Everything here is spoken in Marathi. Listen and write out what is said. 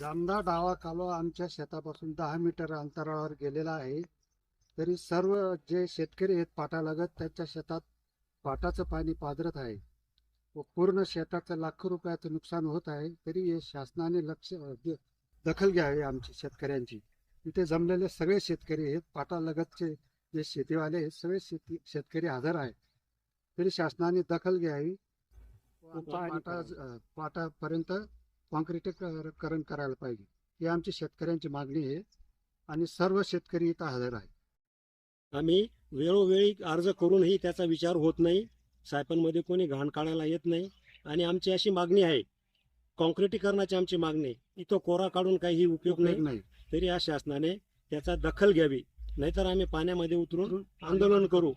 जामदा डावा कालवा आमच्या शेतापासून दहा मीटर अंतरावर गेलेला आहे. तरी सर्व जे शेतकरी आहेत पाटालगत त्यांच्या शेतात पाटाचं पाणी पाजरत आहे. व पूर्ण शेताचं लाखो रुपयाचं नुकसान होत आहे. तरी हे शासनाने लक्ष दखल घ्यावी आमची शेतकऱ्यांची. इथे जमलेले सगळे शेतकरी आहेत. पाटालगतचे जे शेतीवाले सगळे शेती शेतकरी हजर आहेत. तरी शासनाने दखल घ्यावी. पाटापर्यंत कॉन्क्रिटीकरण करायला पाहिजे. ही आमची शेतकऱ्यांची मागणी आहे आणि सर्व शेतकरी इथं हजर आहे आम्ही वेळोवेळी अर्ज करूनही त्याचा विचार होत नाही. सायपनमध्ये कोणी घाण काढायला येत नाही. आणि आमची अशी मागणी आहे. कॉन्क्रिटीकरणाची आमची मागणी. इथं कोरा काढून काही उपयोग नाही उपयोग नाही. तरी या शासनाने त्याचा दखल घ्यावी. नाहीतर आम्ही पाण्यामध्ये उतरून आंदोलन करू.